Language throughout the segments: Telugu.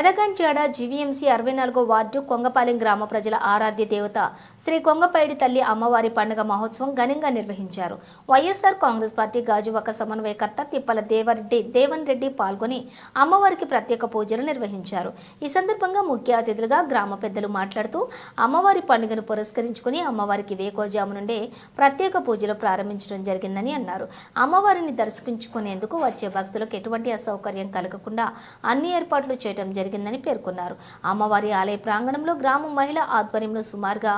పెదగంచేడ జీవీఎంసీ అరవై నాలుగో వార్డు కొంగపాలెం గ్రామ ప్రజల ఆరాధ్య దేవత శ్రీ కొంగపైడి తల్లి అమ్మవారి పండుగ మహోత్సవం ఘనంగా నిర్వహించారు. వైఎస్ఆర్ కాంగ్రెస్ పార్టీ గాజువాక సమన్వయకర్త తిప్పల దేవరెడ్డి దేవన్ రెడ్డి పాల్గొని అమ్మవారికి ప్రత్యేక పూజలు నిర్వహించారు. ఈ సందర్భంగా ముఖ్య అతిథులుగా గ్రామ పెద్దలు మాట్లాడుతూ అమ్మవారి పండుగను పురస్కరించుకుని అమ్మవారికి వేకోజాము నుండే ప్రత్యేక పూజలు ప్రారంభించడం జరిగిందని అన్నారు. అమ్మవారిని దర్శించుకునేందుకు వచ్చే భక్తులకు ఎటువంటి అసౌకర్యం కలగకుండా అన్ని ఏర్పాట్లు చేయడం జరిగింది. జరిగిందని పేర్కొన్నారు. అమ్మవారి ఆలయ ప్రాంగణంలో గ్రామ మహిళ ఆధ్వర్యంలో సుమారుగా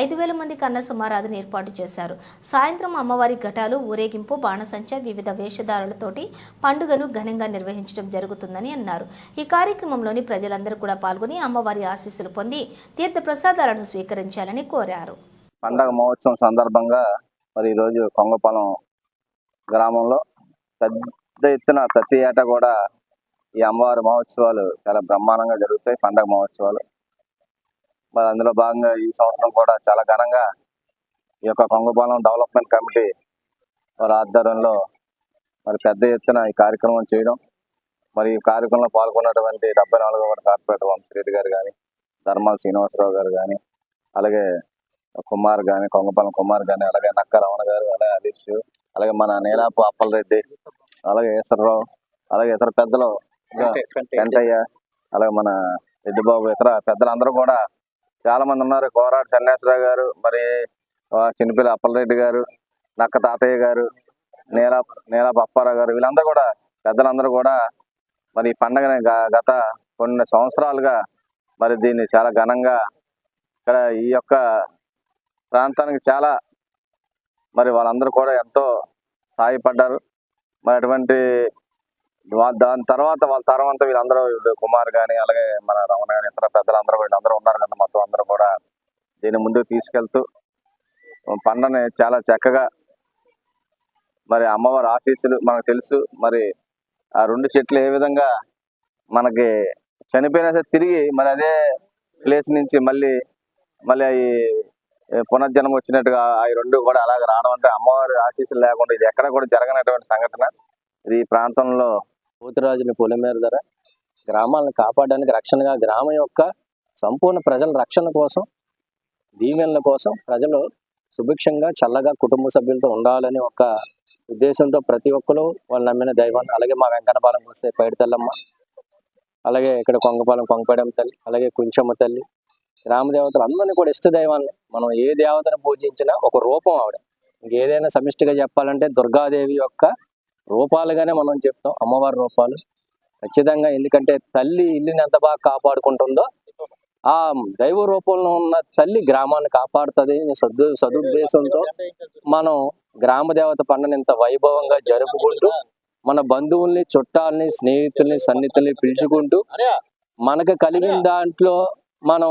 ఐదు వేల మంది కన్న సమారాధన ఏర్పాటు చేశారు. సాయంత్రం అమ్మవారి ఘటాలు ఊరేగింపు బాణసంచ వివిధ వేషధారులతోటి పండుగను ఘనంగా నిర్వహించడం జరుగుతుందని అన్నారు. ఈ కార్యక్రమంలోని ప్రజలందరూ కూడా పాల్గొని అమ్మవారి ఆశీస్సులు పొంది తీర్థ ప్రసాదాలను స్వీకరించాలని కోరారు. పండగ మహోత్సవం సందర్భంగా మరి ఈరోజు కొంగపాలెం గ్రామంలో పెద్ద ఎత్తున ప్రతి ఏటా కూడా ఈ అమ్మవారి మహోత్సవాలు చాలా బ్రహ్మాండంగా జరుగుతాయి పండగ మహోత్సవాలు. మరి అందులో భాగంగా ఈ సంవత్సరం కూడా చాలా ఘనంగా ఈ యొక్క కొంగపాలెం డెవలప్మెంట్ కమిటీ వారి ఆధ్వర్యంలో మరి పెద్ద ఎత్తున ఈ కార్యక్రమం చేయడం మరి ఈ కార్యక్రమంలో పాల్గొన్నటువంటి డెబ్బై నాలుగో వార్డు కార్పొరేటర్ వంశరెడ్డి గారు కానీ ధర్మాల శ్రీనివాసరావు గారు కానీ అలాగే కుమార్ కానీ కొంగపాలెం కుమార్ కానీ అలాగే నక్క రమణ గారు అలాగే హరీష్ అలాగే మన నీలాపు అప్పలరెడ్డి అలాగే ఈశ్వరరావు అలాగే ఇతర పెద్దలు వెంకయ్య అలాగే మన రెడ్డిబాబు ఇతర పెద్దలందరూ కూడా చాలా మంది ఉన్నారు. కోరాడు సన్యాసరావు గారు మరి చిన్నపిల్ల అప్పలరెడ్డి గారు నక్క తాతయ్య గారు నీలా నీలాపు అప్పారావు గారు వీళ్ళందరూ కూడా పెద్దలందరూ కూడా మరి ఈ పండగని గత కొన్ని సంవత్సరాలుగా మరి దీన్ని చాలా ఘనంగా ఇక్కడ ఈ యొక్క ప్రాంతానికి చాలా మరి వాళ్ళందరూ కూడా ఎంతో సాయపడ్డారు. మరి అటువంటి దాని తర్వాత వాళ్ళ తర్వాత వీళ్ళందరూ కుమార్ కానీ అలాగే మన రమణ కానీ ఇతర పెద్దలందరూ వీళ్ళందరూ ఉన్నారు కదా మొత్తం అందరూ కూడా. దీన్ని ముందుకు తీసుకెళ్తూ పండని చాలా చక్కగా మరి అమ్మవారి ఆశీస్సులు మనకు తెలుసు. మరి ఆ రెండు చెట్లు ఏ విధంగా మనకి చనిపోయినా సరే తిరిగి మరి అదే ప్లేస్ నుంచి మళ్ళీ మళ్ళీ అవి పునర్జన్మ వచ్చినట్టుగా ఆ రెండు కూడా అలాగే రావడం అంటే అమ్మవారి ఆశీస్సులు లేకుండా ఇది ఎక్కడ కూడా జరగనటువంటి సంఘటన. ఇది ప్రాంతంలో పోతురాజుని పొలిమేర ధర గ్రామాలను కాపాడడానికి రక్షణగా గ్రామం యొక్క సంపూర్ణ ప్రజల రక్షణ కోసం దీవెనల కోసం ప్రజలు సుభిక్షంగా చల్లగా కుటుంబ సభ్యులతో ఉండాలని ఒక ఉద్దేశంతో ప్రతి ఒక్కరు వాళ్ళు నమ్మిన దైవాన్ని అలాగే మా వెంకటపాలెం వస్తే పైడితల్లమ్మ అలాగే ఇక్కడ కొంగపాలెం కొంగపేడమ్మ తల్లి అలాగే కుంచమ్మ తల్లి గ్రామ దేవతలు అందరినీ కూడా ఇష్ట దైవాన్ని మనం ఏ దేవతను పూజించినా ఒక రూపం ఆవిడ. ఇంకేదైనా సమిష్టిగా చెప్పాలంటే దుర్గాదేవి యొక్క రూపాలుగానే మనం చెప్తాం అమ్మవారి రూపాలు. ఖచ్చితంగా ఎందుకంటే తల్లి ఇల్లుని ఎంత బాగా కాపాడుకుంటుందో ఆ దైవ రూపంలో ఉన్న తల్లి గ్రామాన్ని కాపాడుతుంది. సదు సదుద్దేశంతో మనం గ్రామ దేవత పండుగ ఇంత వైభవంగా జరుపుకుంటూ మన బంధువుల్ని చుట్టాలని స్నేహితుల్ని సన్నిహితుల్ని పిలుచుకుంటూ మనకు కలిగిన దాంట్లో మనం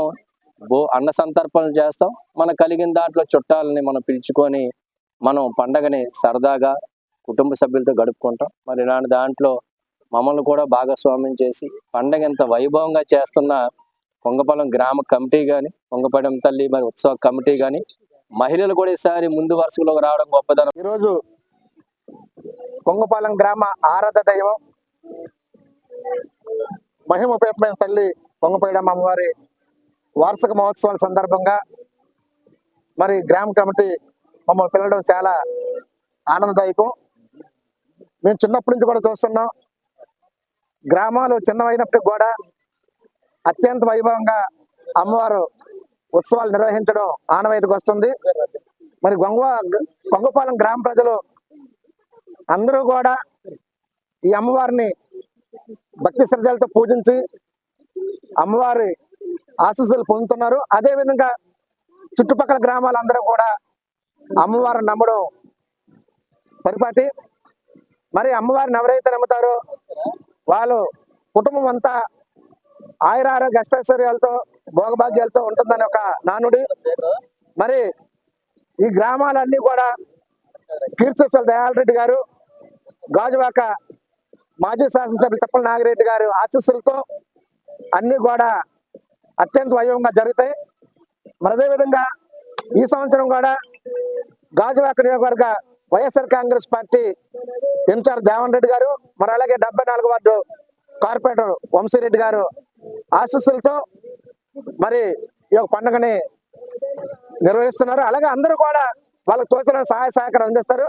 భో అన్న సంతర్పణలు చేస్తాం. మనకు కలిగిన దాంట్లో చుట్టాలని మనం పిలుచుకొని మనం పండగని సరదాగా కుటుంబ సభ్యులతో గడుపుకుంటాం. మరి ఇలాంటి దాంట్లో మమ్మల్ని కూడా భాగస్వామ్యం చేసి పండగ ఎంత వైభవంగా చేస్తున్న కొంగపాలెం గ్రామ కమిటీ కానీ కొంగపాలెం తల్లి మరి ఉత్సవ కమిటీ కానీ మహిళలు కూడా ఈసారి ముందు వరుసలోకి రావడం గొప్పదనం. ఈరోజు కొంగపాలెం గ్రామ ఆరాధ దైవం మహిమపేతమైన తల్లి కొంగపేడమ్మ అమ్మవారి వార్షిక మహోత్సవాల సందర్భంగా మరి గ్రామ కమిటీ మమ్మల్ని పిలవడం చాలా ఆనందదాయకం. మేము చిన్నప్పటి నుంచి కూడా చూస్తున్నాం. గ్రామాలు చిన్నవైనప్పటికి కూడా అత్యంత వైభవంగా అమ్మవారు ఉత్సవాలు నిర్వహించడం ఆనవాయితీకి వస్తుంది. మరి గొంగ గొంగపాలెం గ్రామ ప్రజలు అందరూ కూడా ఈ అమ్మవారిని భక్తి శ్రద్ధలతో పూజించి అమ్మవారి ఆశీస్సులు పొందుతున్నారు. అదేవిధంగా చుట్టుపక్కల గ్రామాలందరూ కూడా అమ్మవారిని నమ్మడం పరిపాటి. మరి అమ్మవారిని ఎవరైతే నమ్ముతారో వాళ్ళు కుటుంబం అంతా ఆయుర ఆరోగ్య అష్టైశ్వర్యాలతో భోగభాగ్యాలతో ఉంటుందని ఒక నానుడి. మరి ఈ గ్రామాలన్నీ కూడా కీర్తిశల దయాలరెడ్డి గారు గాజువాక మాజీ శాసనసభ్యులు తప్పల నాగిరెడ్డి గారు ఆశీస్సులతో అన్ని కూడా అత్యంత వైభవంగా జరుగుతాయి. మరి అదేవిధంగా ఈ సంవత్సరం కూడా గాజువాక నియోజకవర్గ YSR Congress party incharge Devan Reddy గారు మరి అలాగే డెబ్బై నాలుగు వార్డు కార్పొరేటర్ వంశీరెడ్డి గారు ఆశీస్సులతో మరి ఈ యొక్క పండుగని నిర్వహిస్తున్నారు. అలాగే అందరూ కూడా వాళ్ళకు తోచిన సహాయ సహకారం అందిస్తారు.